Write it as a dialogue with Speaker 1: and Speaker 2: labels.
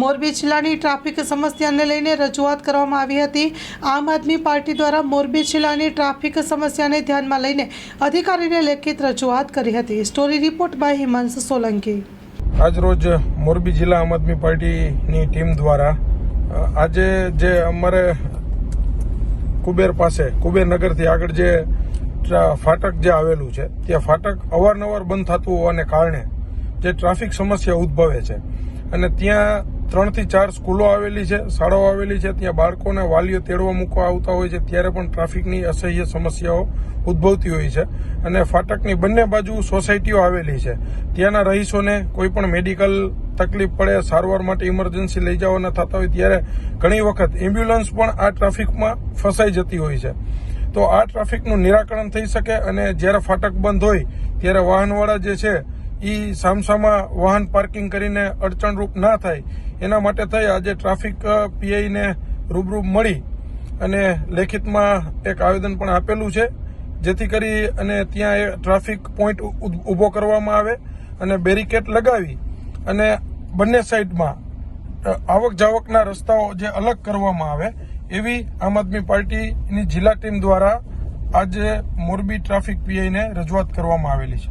Speaker 1: મોરબી જિલ્લાની ટ્રાફિક સમસ્યાને લઈને રજૂઆત કરવામાં આવી હતી. આમ આદમી પાર્ટી દ્વારા મોરબી જિલ્લાની ટ્રાફિક સમસ્યાને ધ્યાનમાં લઈને અધિકારીને લેખિત રજૂઆત કરી હતી. Story report by Himansh Solanki.
Speaker 2: આજરોજ મોરબી જિલ્લા આમ આદમી પાર્ટીની ટીમ દ્વારા આજે જે અમારે કુબેર પાસે કુબેરનગરથી આગળ જે ફાટક જે આવેલું છે, ત્યાં ફાટક અવારનવાર બંધ થતું હોવાને કારણે જે ટ્રાફિક સમસ્યા ઉદ્ભવે છે અને ત્યાં ત્રણથી ચાર સ્કૂલો આવેલી છે, શાળાઓ આવેલી છે, ત્યાં બાળકોને વાલીઓ તેડવા મૂકવા આવતા હોય છે, ત્યારે પણ ટ્રાફિકની અસહ્ય સમસ્યાઓ ઉદ્ભવતી હોય છે અને ફાટકની બંને બાજુ સોસાયટીઓ આવેલી છે. ત્યાંના રહીશોને કોઈ પણ મેડિકલ તકલીફ પડે, સારવાર માટે ઇમરજન્સી લઈ જવાના થતા હોય ત્યારે ઘણી વખત એમ્બ્યુલન્સ પણ આ ટ્રાફિકમાં ફસાઈ જતી હોય છે. તો આ ટ્રાફિકનું નિરાકરણ થઈ શકે અને જ્યારે ફાટક બંધ હોય, ત્યારે વાહનવાળા જે છે એ સામસામા વાહન પાર્કિંગ કરીને અડચણરૂપ ના થાય એના માટે થઈ આજે ટ્રાફિક પીઆઈને રૂબરૂ મળી અને લેખિતમાં એક આવેદન પણ આપેલું છે, જેથી કરી અને ત્યાં એ ટ્રાફિક પોઈન્ટ ઊભો કરવામાં આવે અને બેરિકેડ લગાવી અને બંને સાઈડમાં આવક જાવકના રસ્તાઓ જે અલગ કરવામાં આવે એવી આમ આદમી પાર્ટીની જિલ્લા ટીમ દ્વારા આજે મોરબી ટ્રાફિક પીઆઈને રજૂઆત કરવામાં આવેલી છે.